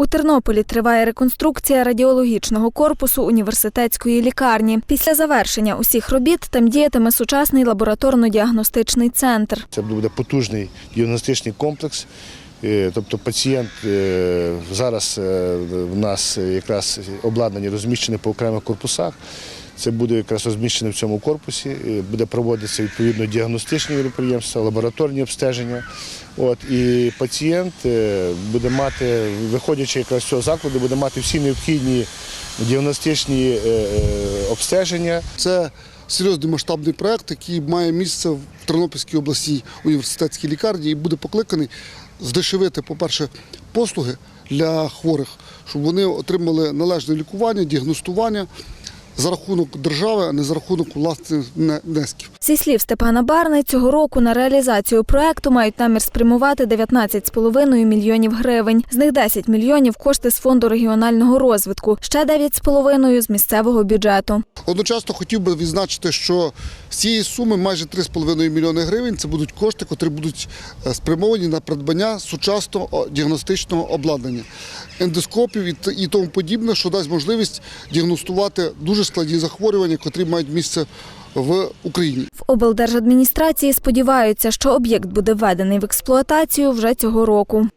У Тернополі триває реконструкція радіологічного корпусу університетської лікарні. Після завершення усіх робіт там діятиме сучасний лабораторно-діагностичний центр. Це буде потужний діагностичний комплекс. Е, Тобто пацієнт е, зараз е, в нас якраз обладнання розміщене по окремих корпусах. Це буде якраз розміщено в цьому корпусі, е, буде проводитися відповідно діагностичні міроприємства, лабораторні обстеження. От, і пацієнт е, буде мати, виходячи якраз з цього закладу, буде мати всі необхідні діагностичні е, обстеження. Це серйозний масштабний проект, який має місце в Тернопільській обласній університетській лікарні і буде покликаний здешевити, по-перше, послуги для хворих, щоб вони отримали належне лікування, діагностування за рахунок держави, а не за рахунок власних внесків. Зі слів Степана Барни, цього року на реалізацію проекту мають намір спрямувати 19,5 мільйонів гривень. З них 10 мільйонів кошти з фонду регіонального розвитку, ще 9,5 з місцевого бюджету. Одночасно хотів би відзначити, що з цієї суми майже 3,5 мільйони гривень це будуть кошти, котрі будуть е, спрямовані на придбання сучасного діагностичного обладнання, ендоскопів і тому подібне, що дасть можливість діагностувати дуже складні захворювання, котрі мають місце в Україні. В облдержадміністрації сподіваються, що об'єкт буде введений в експлуатацію вже цього року.